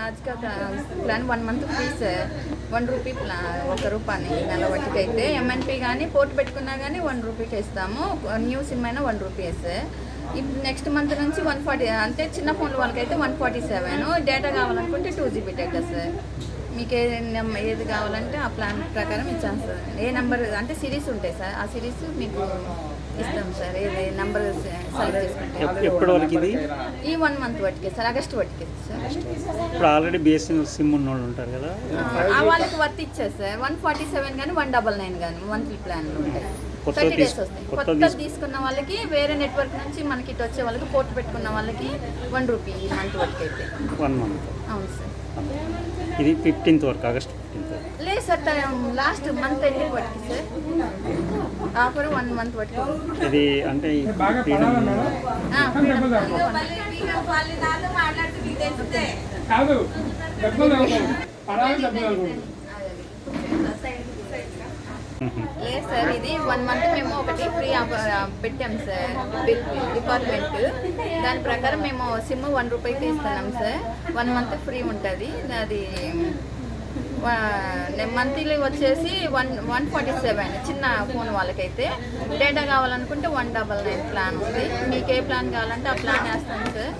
ఆజ్కా plan one month fees one rupee ఒక రూపాయి నెల వడ్డీకి అయితే ఎంఎన్పి కానీ పోటీ పెట్టుకున్నా కానీ వన్ రూపీకి ఇస్తాము. న్యూ సిమ్ అయినా వన్ రూపీస్ నెక్స్ట్ మంత్ నుంచి వన్ ఫార్టీ అంటే చిన్న ఫోన్లు వాళ్ళకైతే వన్ ఫార్టీ సెవెన్ డేటా కావాలనుకుంటే టూ జీబీ డేటా సార్ మీకు ఏ ఏది కావాలంటే ఆ ప్లాన్ ప్రకారం ఇచ్చేస్తాం ఏ నెంబర్ అంటే సిరీస్ ఉంటాయి సార్. ఆ సిరీస్ మీకు ఇస్తాం సార్. ఏది నెంబర్ సెలెక్ట్ చేసుకుంటే. వరకు ఇది? ఈ వన్ మంత్ వాటికి సార్. ఆగస్ట్ వాటికి సార్. ఇప్పుడు ఆల్రెడీ బిఎస్ఎన్ఎల్ సిమ్ ఉన్న వాళ్ళు ఉంటారు కదా. ఆ వాళ్ళకి వర్త్ ఇచ్చారు సార్. వన్ ఫార్టీ సెవెన్ కానీ వన్ డబల్ నైన్ కానీ మంత్లీ ప్లాన్లు ఉంటాయి. థర్టీ డేస్ వస్తాయి. కొత్త తీసు- తీసుకున్న వాళ్ళకి వేరే నెట్వర్క్ నుంచి మనకి ఇటు వచ్చే వాళ్ళకి పోర్ట్ పెట్టుకున్న వాళ్ళకి వన్ రూపీ మంత్ వరకు అయితే. One month. అవును సార్. ఇది ఫిఫ్టీన్త్ వరకు ఆగస్ట్ ఫిఫ్టీన్త్ లేదు సార్ లాస్ట్ మంత్ ఎండింగ్ వరకు సార్. ఆఫర్ వన్ మంత్ వరకు. ఇది అంటే plan. కాదు లేదు సార్ ఇది వన్ మంత్ మేము ఒకటి ఫ్రీ పెట్టాం సార్ బిల్ డిపార్ట్మెంట్ దాని ప్రకారం మేము సిమ్ వన్ రూపాయికి ఇస్తున్నాం సార్ వన్ మంత్ ఫ్రీ ఉంటుంది. అది మంత్లీ వచ్చేసి వన్ వన్ ఫార్టీ సెవెన్ చిన్న ఫోన్ వాళ్ళకైతే. డేటా కావాలనుకుంటే వన్ డబల్ నైన్ ప్లాన్ ఉంది. మీకు ఏ ప్లాన్ కావాలంటే ఆ ప్లాన్ వేస్తాం సార్